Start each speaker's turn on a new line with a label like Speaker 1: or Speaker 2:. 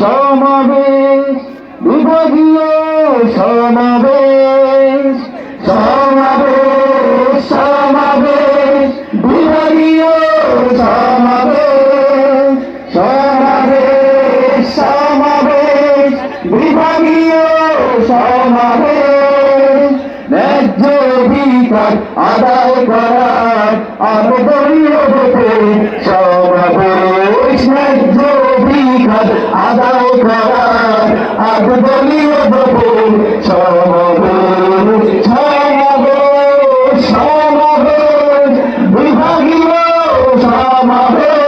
Speaker 1: সমাবেশ, বিভাগীয় সমাবেশ সমাবেশ সমাবেশ, বিভাগীয় সমাবেশ সমাবেশ সমাবেশ, বিভাগীয় সমাবেশ। ন্যায্য অধিকার আদায় করার আবেদনীয় সমাবেশ আদায় করা আজ বলিও বপুর বিভাগীয় সমগর